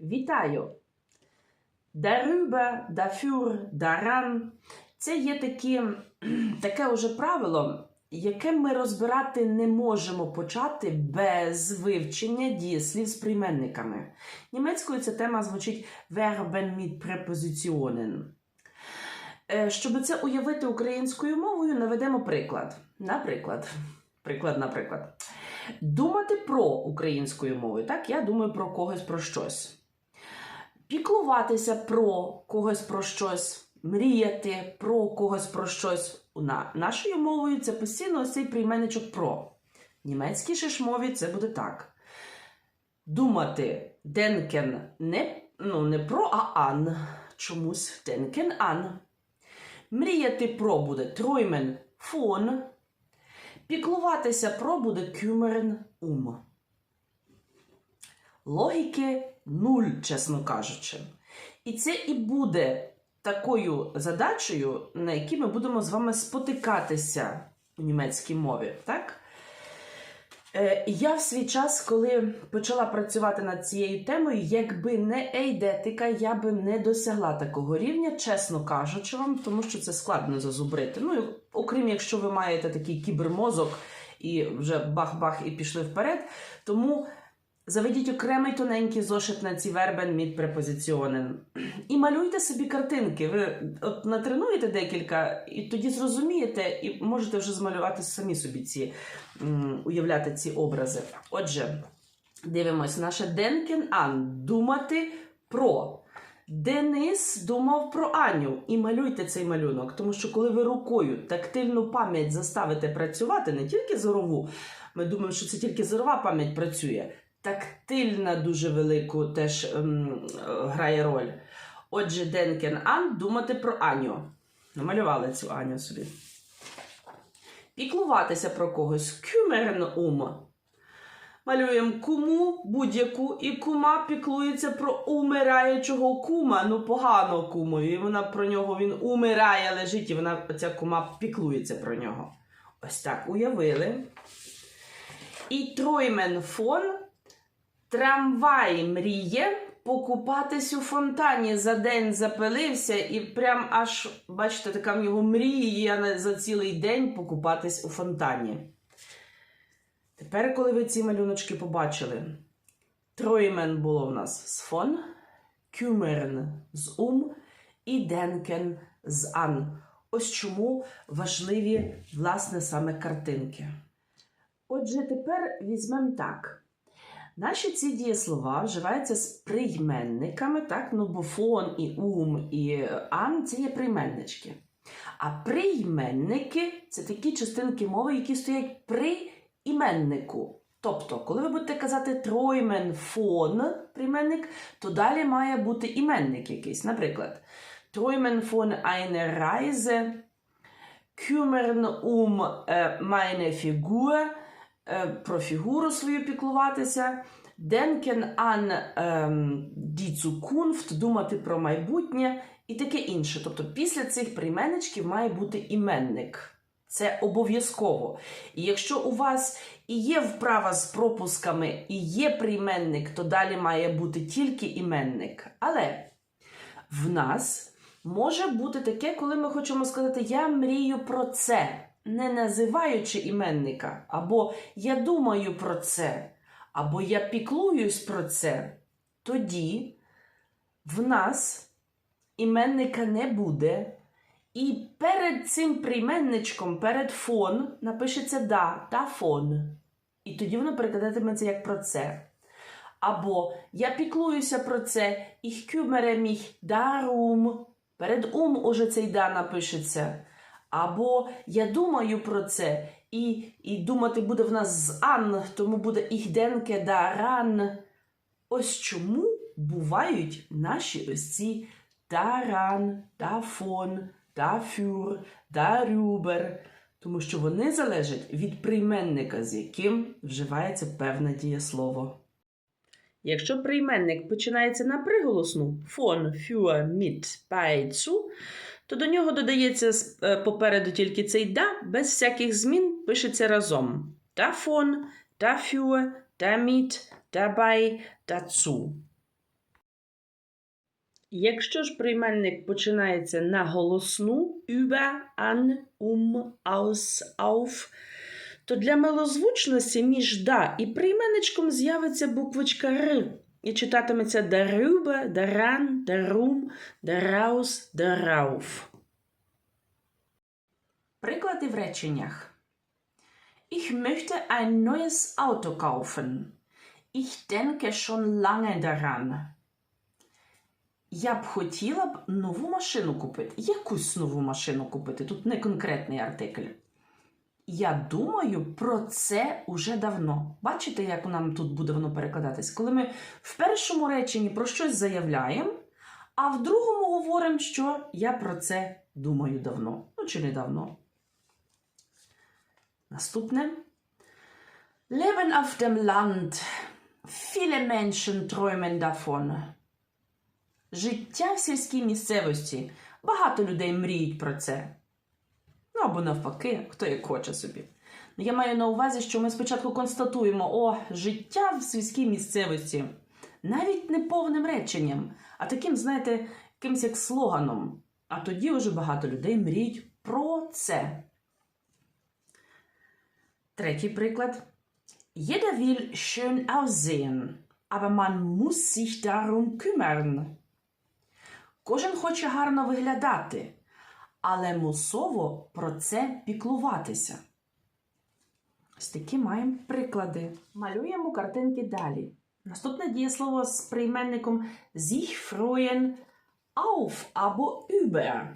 Вітаю! Darüber, dafür, daran це є такі, таке уже правило, яке ми розбирати не можемо почати без вивчення дієслів з прийменниками. Німецькою ця тема звучить Verben mit Präpositionen. Е, Щоб це уявити українською мовою, наведемо приклад. Наприклад, приклад, наприклад. Думати про українською мовою. Так, я думаю про когось про щось. Піклуватися про когось про щось, мріяти про когось про щось. На нашою мовою це постійно ось цей прийменничок про. В німецькій же ж мові це буде так. Думати denken не, ну, не про, а ан. Чомусь denken an. Мріяти про буде träumen von. Піклуватися про буде kümmern um. Логіки нуль, чесно кажучи. І це і буде такою задачею, на якій ми будемо з вами спотикатися у німецькій мові. Так? Е, я в свій час, коли почала працювати над цією темою, якби не ейдетика, я би не досягла такого рівня, чесно кажучи вам, тому що це складно зазубрити. Ну, окрім якщо ви маєте такий кібермозок і вже бах-бах і пішли вперед. Тому заведіть окремий тоненький зошит на ці вербен mit препозиціонен. І малюйте собі картинки. Ви от натренуєте декілька, і тоді зрозумієте, і можете вже змалювати самі собі ці уявляти ці образи. Отже, дивимось, наше Денкен Ан думати про. Денис думав про Аню і малюйте цей малюнок, тому що коли ви рукою тактильну пам'ять заставите працювати, не тільки зорову, ми думаємо, що це тільки зорова пам'ять працює. Тактильна дуже велику теж ем, е, грає роль. Отже, Денкен Ан думати про Аню. Намалювали цю Аню собі. Піклуватися про когось. Кюмерен ум. Малюємо куму будь-яку, і кума піклується про умираючого кума. Ну, погано кумові. Вона про нього він умирає, лежить, і вона ця кума піклується про нього. Ось так уявили. І Троймен фон трамвай мріє покупатись у фонтані. За день запилився, і прям аж, бачите, така в нього мрія на- за цілий день покупатись у фонтані. Тепер, коли ви ці малюночки побачили, Троймен було в нас з фон, кюмерн з ум і денкен з ан. Ось чому важливі, власне, саме картинки. Отже, тепер візьмемо так. Наші ці дієслова вживаються з прийменниками, так? Ну, бо фон і ум і ан це є прийменнички. А прийменники це такі частинки мови, які стоять при іменнику. Тобто, коли ви будете казати троймен фон прийменник, то далі має бути іменник якийсь. Наприклад, троймен фон eine Reise, kümmern um е, meine Figur, е, про фігуру свою піклуватися, denken an ем, Zukunft, думати про майбутнє і таке інше. Тобто після цих прийменничків має бути іменник. Це обов'язково. І якщо у вас і є вправа з пропусками, і є прийменник, то далі має бути тільки іменник. Але в нас може бути таке, коли ми хочемо сказати Я мрію про це, не називаючи іменника, або Я думаю про це, або Я піклуюсь про це. Тоді в нас іменника не буде. І перед цим прийменничком, перед фон, напишеться да та фон. І тоді воно перекладатиметься як про це. Або я піклуюся про це, ich kümmere mich darum. Перед ум уже цей да напишеться. Або я думаю про це, і, і думати буде в нас з ан, тому буде denke daran. Ось чому бувають наші ось ці daran, davon, dafür, darüber, тому що вони залежать від прийменника, з яким вживається певне дієслово. Якщо прийменник починається на приголосну für, mit, bei, zu, то до нього додається е, попереду тільки цей да, без всяких змін пишеться разом. Davon, dafür, damit, dabei, dazu. Якщо ж прийменник починається на голосну über, an, um, aus, auf, то для милозвучності між да і прийменничком з'явиться буквочка Р. І читатиметься darüber, daran, darum, daraus, darauf. Приклади в реченнях. Ich möchte ein neues Auto kaufen. Ich denke schon lange daran. Я б хотіла б нову машину купити. Якусь нову машину купити. Тут не конкретний артикль. Я думаю про це уже давно. Бачите, як нам тут буде воно перекладатись? Коли ми в першому реченні про щось заявляємо, а в другому говоримо, що я про це думаю давно. Ну чи не давно. Наступне. Leben auf dem Land. Viele Menschen träumen davon. Життя в сільській місцевості. Багато людей мріють про це. Ну або навпаки, хто як хоче собі. Ну, Я маю на увазі, що ми спочатку констатуємо о, життя в сільській місцевості. Навіть не повним реченням, а таким, знаєте, якимось як слоганом. А тоді вже багато людей мріють про це. Третій приклад. Jeder will schön aussehen, aber man muss sich darum kümmern. Кожен хоче гарно виглядати, але мусово про це піклуватися. Ось такі маємо приклади. Малюємо картинки далі. Наступне дієслово з прийменником sich freuen auf або über.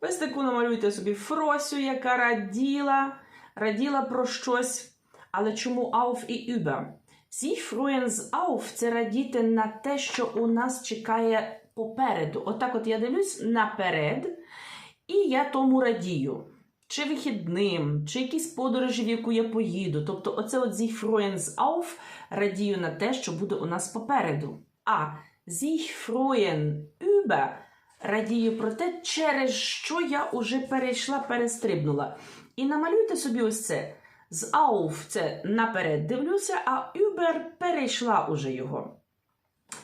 Ось таку намалюйте собі Фросю, яка раділа, раділа про щось. Але чому auf і über? Sie freuen з auf – це радіти на те, що у нас чекає попереду. Отак от я дивлюсь наперед, і я тому радію. Чи вихідним, чи якісь подорожі, в яку я поїду. Тобто, оце от Sie freuen auf радію на те, що буде у нас попереду. А sich über радію про те, через що я уже перейшла, перестрибнула. І намалюйте собі ось це. З auf це наперед дивлюся, а über перейшла уже його.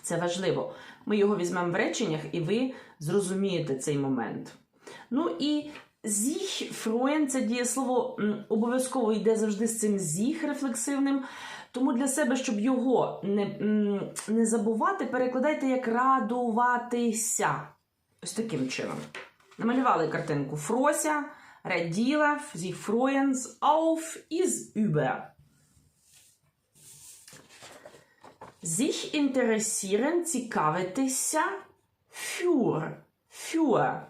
Це важливо. Ми його візьмемо в реченнях, і ви зрозумієте цей момент. Ну і sich freuen – це дієслово обов'язково йде завжди з цим sich рефлексивним. Тому для себе, щоб його не, не забувати, перекладайте як радуватися. Ось таким чином. Намалювали картинку Фрося, раділа, sie freuen з із über. Sich interessieren, цікавитися, für, für.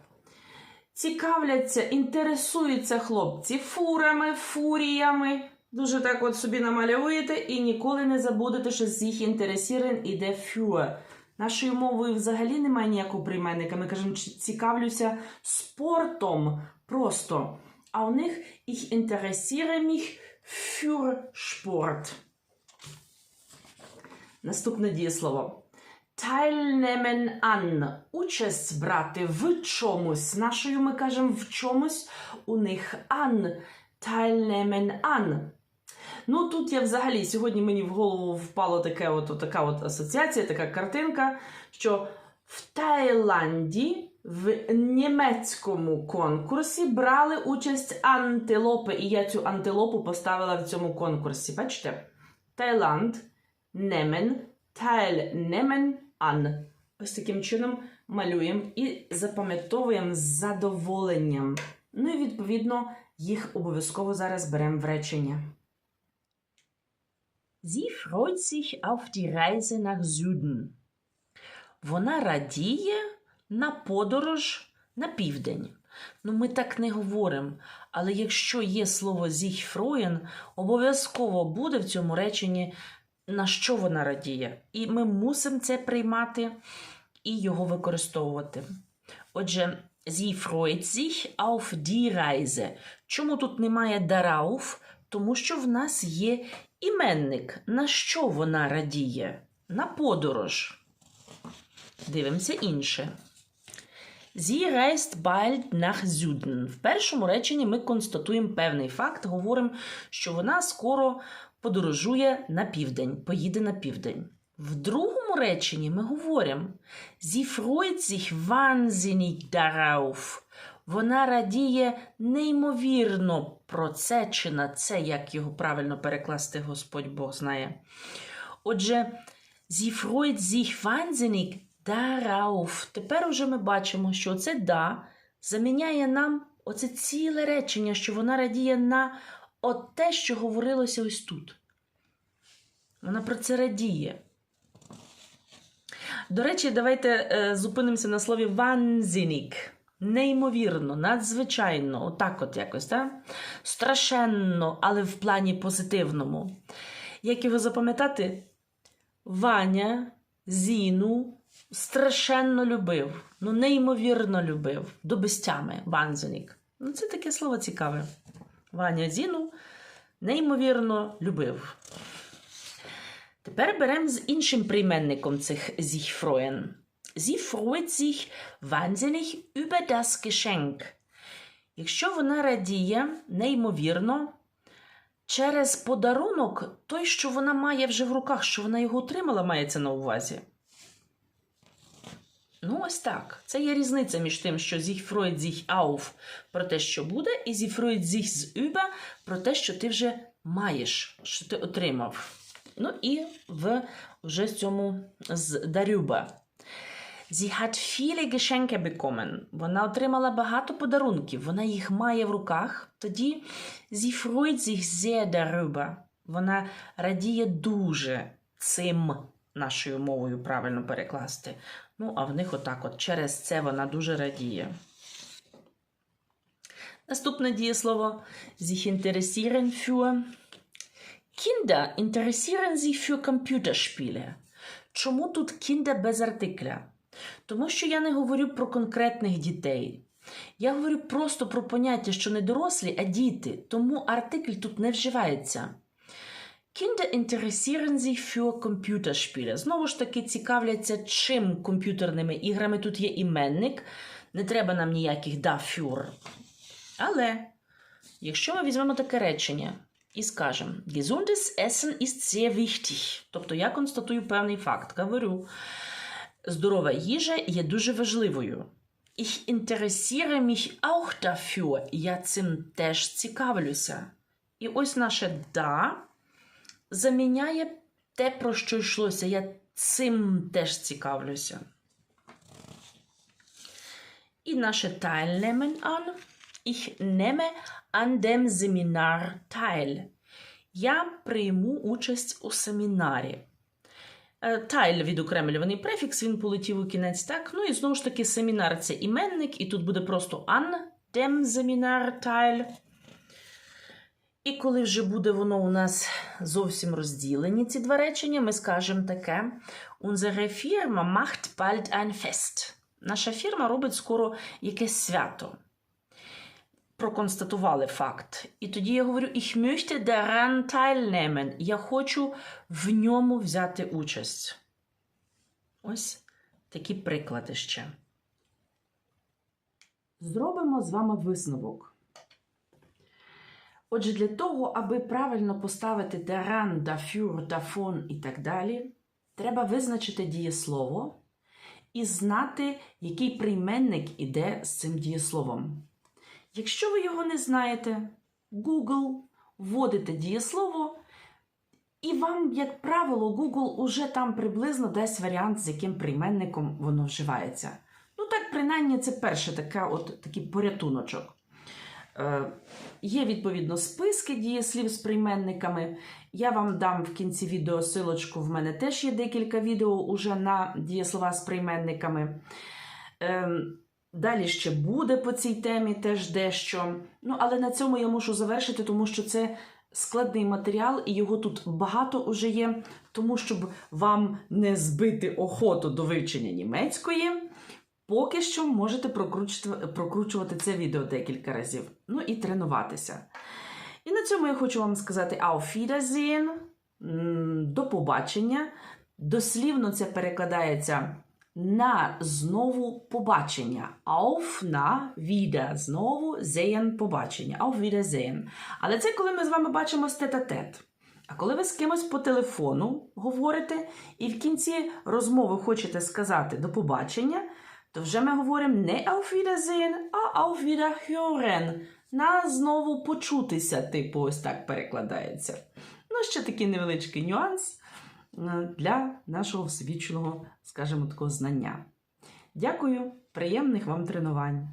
Цікавляться, інтересуються хлопці фурами, фуріями. Дуже так от собі намалюєте і ніколи не забудете, що sich interessieren іде für. Нашою мовою взагалі немає ніякого прийменника. Ми кажемо, цікавлюся спортом просто. А у них ich interessiere mich Sport. Наступне дієслово. Teilnehmen an. Участь брати в чомусь. Нашою ми кажемо в чомусь. У них an. Teilnehmen an. Ну, тут я взагалі сьогодні мені в голову впала таке от, така от асоціація, така картинка, що в Таїланді в німецькому конкурсі брали участь антилопи, і я цю антилопу поставила в цьому конкурсі. Бачите? Таїланд, немен, teilnehmen an. Ось таким чином малюємо і запам'ятовуємо з задоволенням. Ну і відповідно їх обов'язково зараз беремо в речення. Sie freut sich auf die Reise nach Süden. Вона радіє на подорож на південь. Ну, ми так не говоримо. Але якщо є слово sich freuen, обов'язково буде в цьому реченні, на що вона радіє. І ми мусимо це приймати і його використовувати. Отже, sie freut sich auf die Reise. Чому тут немає darauf? Тому що в нас є іменник. На що вона радіє? На подорож. Дивимося інше. Sie reist bald nach Süden. В першому реченні ми констатуємо певний факт, говоримо, що вона скоро подорожує на південь, поїде на південь. В другому реченні ми говоримо Sie freut sich wahnsinnig darauf. Вона радіє неймовірно про це чи на це, як його правильно перекласти Господь Бог знає. Отже, sie freut sich wahnsinnig darauf. Тепер уже ми бачимо, що це да заміняє нам оце ціле речення, що вона радіє на от те, що говорилося ось тут. Вона про це радіє. До речі, давайте е, зупинимося на слові wahnsinnig. Неймовірно, надзвичайно, отак от якось, так? Страшенно, але в плані позитивному. Як його запам'ятати? Ваня Зіну страшенно любив, ну неймовірно любив, до безтями, wahnsinnig. Ну, це таке слово цікаве. Ваня Зіну неймовірно любив. Тепер беремо з іншим прийменником цих sich freuen. Sie freut sich wahnsinnig über das Geschenk. Якщо вона радіє неймовірно через подарунок, той, що вона має вже в руках, що вона його отримала, мається на увазі. Ну, ось так. Це є різниця між тим, що sich freut sich auf про те, що буде, і sie freut sich з über про те, що ти вже маєш, що ти отримав. Ну і в вже цьому з darüber. Sie hat viele Geschenke bekommen. Вона отримала багато подарунків. Вона їх має в руках. Тоді sie freut sich sehr darüber. Вона радіє дуже цим нашою мовою правильно перекласти. Ну, а в них отак от через це вона дуже радіє. Наступне дієслово sich interessieren für. Kinder interessieren sich für Computerspiele. Чому тут Kinder без артикля? Тому що я не говорю про конкретних дітей. Я говорю просто про поняття, що не дорослі, а діти. Тому артикль тут не вживається. Kinder interessieren sich für Computerspiele. Знову ж таки, цікавляться, чим комп'ютерними іграми. Тут є іменник. Не треба нам ніяких dafür. Але, якщо ми візьмемо таке речення і скажемо: Gesundes Essen ist sehr wichtig. Тобто я констатую певний факт, говорю, здорова їжа є дуже важливою. Ich interessiere mich auch dafür. Я цим теж цікавлюся. І ось наше да заміняє те, про що йшлося. Я цим теж цікавлюся. І наше teilnehmen an. Ich nehme an dem Seminar teil. Я прийму участь у семінарі. Е, Тайль відокремлюваний префікс, він полетів у кінець, так? Ну і знову ж таки, семінар це іменник, і тут буде просто an dem Seminar teil. І коли вже буде воно у нас зовсім розділені, ці два речення, ми скажемо таке: Unsere Firma macht bald ein Fest. Наша фірма робить скоро якесь свято. Проконстатували факт. І тоді я говорю: Ich möchte daran teilnehmen. Я хочу в ньому взяти участь. Ось такі приклади ще. Зробимо з вами висновок. Отже, для того, аби правильно поставити daran, dafür, davon і так далі, треба визначити дієслово і знати, який прийменник іде з цим дієсловом. Якщо ви його не знаєте, Google, вводите дієслово, і вам, як правило, Google уже там приблизно дасть варіант, з яким прийменником воно вживається. Ну, так, принаймні, це перший така, от, такий порятуночок. Е, є, відповідно, списки дієслів з прийменниками. Я вам дам в кінці відео силочку. В мене теж є декілька відео уже на дієслова з прийменниками. Е, Далі ще буде по цій темі теж дещо. Ну, але на цьому я мушу завершити, тому що це складний матеріал, і його тут багато уже є. Тому, щоб вам не збити охоту до вивчення німецької, поки що можете прокручувати, це відео декілька разів. Ну і тренуватися. І на цьому я хочу вам сказати Auf Wiedersehen, до побачення. Дослівно це перекладається на знову побачення. Auf на wieder, знову sehen побачення. Auf Wiedersehen. Але це коли ми з вами бачимо тет-а-тет. А коли ви з кимось по телефону говорите і в кінці розмови хочете сказати до побачення, то вже ми говоримо не auf Wiedersehen, а auf Wiederhören. На знову почутися, типу, ось так перекладається. Ну, ще такий невеличкий нюанс е, для нашого всебічного, скажімо такого, знання. Дякую, приємних вам тренувань!